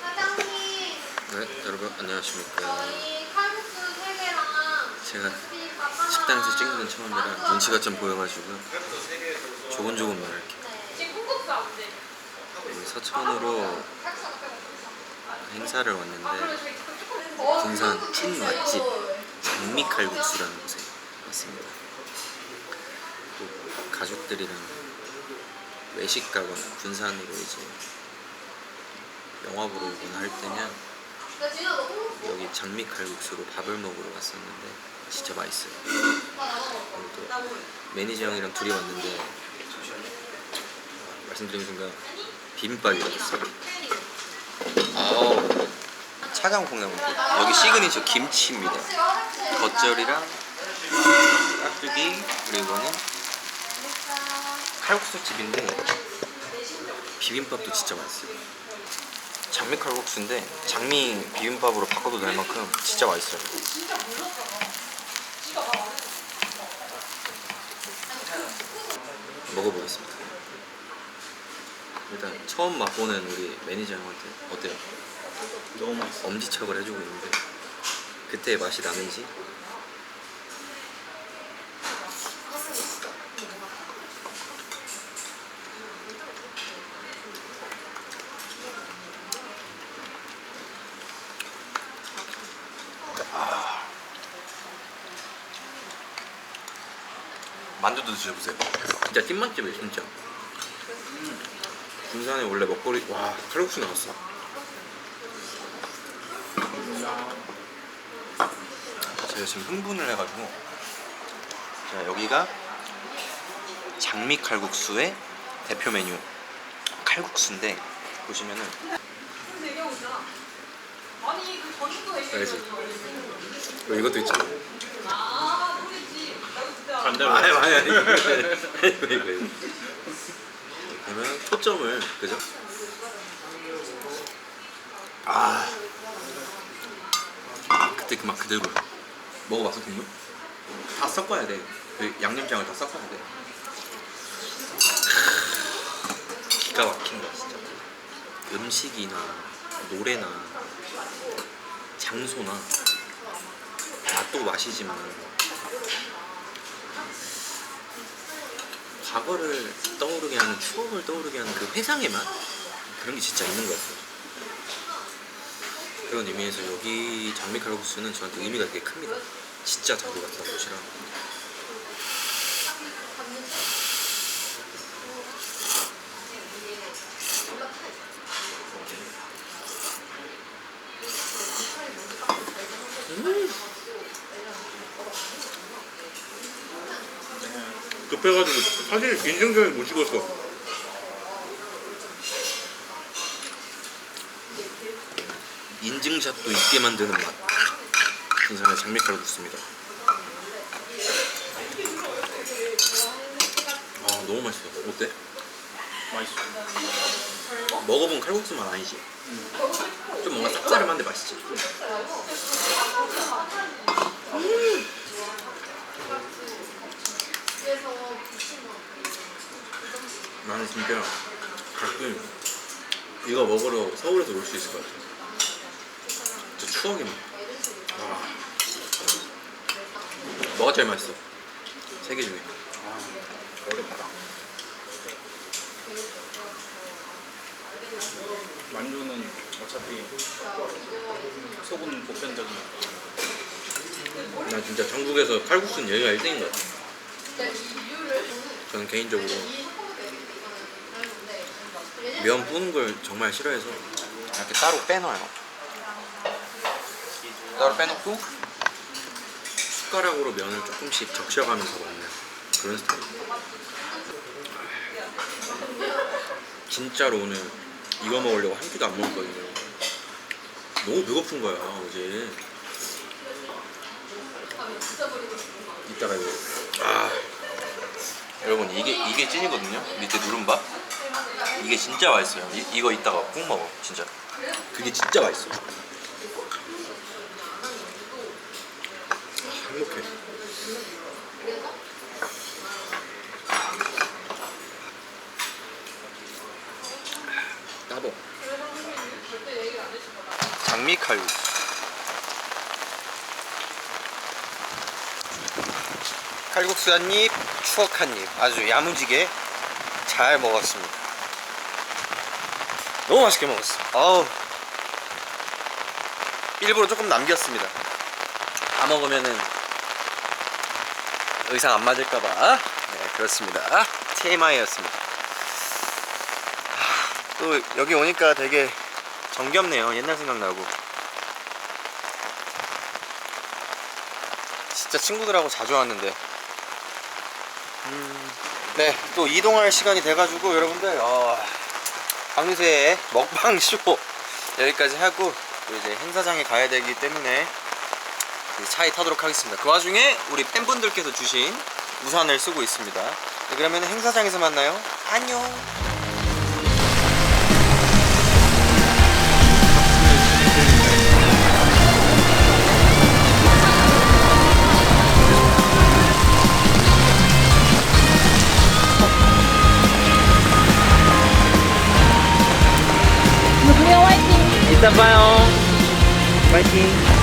사장님, 네 여러분 안녕하십니까. 저희 칼국수 3개랑 제가. 식당에서 찍는 건 처음이라 눈치가 좀 보여가지고 조곤조곤 말할게요. 지금 콩국수 안 돼. 여기 서천으로 행사를 왔는데 군산 찐 맛집 장미칼국수라는 곳에 왔습니다. 또 가족들이랑 외식 가거나 군산으로 이제 영화 보러 오거나 할 때면 여기 장미 칼국수로 밥을 먹으러 갔었는데 진짜 맛있어요. 또 매니저 형이랑 둘이 왔는데 말씀드린 순간 비빔밥이었어요 아우 차가운 콩나물. 여기 시그니처 김치입니다. 겉절이랑 깍두기 그리고 이거는 칼국수 집인데 비빔밥도 진짜 맛있어요 장미 칼국수인데 장미 비빔밥으로 바꿔도 될 만큼 진짜 맛있어요 먹어보겠습니다 일단 처음 맛보는 우리 매니저 형한테 어때요? 너무 맛있어. 엄지척을 해주고 있는데 그때의 맛이 나는지 만두도 드셔보세요. 진짜 찐맛집이에요 진짜. 군산에 원래 먹거리 와 칼국수 나왔어. 제가 지금 흥분을 해가지고 자 여기가 장미 칼국수의 대표 메뉴. 칼국수인데 보시면은. 아니 그 전주도 알지? 어, 이것도 있잖아 아. 반대로. 아니 아니 아니 이거 이거 이거 그러면 초점을 그죠? 아 그때 그 맛 그대로 먹어봤어 국물? 다 섞어야 돼 그 양념장을 다 섞어야 돼 기가 막힌다 진짜 음식이나 노래나 장소나 맛도 맛이지만 과거를 떠오르게 하는 추억을 떠오르게 하는 그 회상의 맛 그런 게 진짜 있는 것 같아요. 그런 의미에서 여기 장미 칼국수는 저한테 의미가 되게 큽니다. 진짜 자주 갔던 곳이라. 급해가지고 사실 인증샷을 못 찍었어. 인증샷도 있게 만드는 맛. 군산의 장미 칼국수입니다. 아 너무 맛있어. 어때? 맛있어. 먹어본 칼국수 맛 아니지? 좀 뭔가 쌉싸름한데 맛있지? 나는 진짜 가끔 이거 먹으러 서울에서 올 수 있을 것 같아. 진짜 추억의 맛. 와. 뭐가 제일 맛있어? 세 개 중에. 어렵다. 만두는 어차피 속은 보편적인. 나 진짜 전국에서 칼국수는 여기가 1등인 것 같아. 저는 개인적으로 면 뿌는 걸 정말 싫어해서 이렇게 따로 빼놔요. 따로 빼놓고 숟가락으로 면을 조금씩 적셔가면서 먹는 그런 스타일. 진짜로 오늘 이거 먹으려고 한 끼도 안 먹었거든요. 너무 배고픈 거야 어제. 이따가 이거 아 여러분 이게 이게 찐이거든요 밑에 누른밥 이게 진짜 맛있어요 이, 이거 이따가 꼭 먹어 진짜 그게 진짜 맛있어 아, 행복해 따봉 장미 칼국수. 칼국수 한 입, 추억 한 입. 아주 야무지게 잘 먹었습니다. 너무 맛있게 먹었어. 아우. 일부러 조금 남겼습니다. 다 먹으면은 의상 안 맞을까봐. 네, 그렇습니다. TMI였습니다. 또 여기 오니까 되게 정겹네요. 옛날 생각나고. 진짜 친구들하고 자주 왔는데. 음, 네, 또 이동할 시간이 돼가지고 여러분들 어, 방세의 먹방 쇼 여기까지 하고 또 이제 행사장에 가야 되기 때문에 차에 타도록 하겠습니다. 그 와중에 우리 팬분들께서 주신 우산을 쓰고 있습니다. 네, 그러면 행사장에서 만나요. 안녕. 이따 봐요. 파이팅.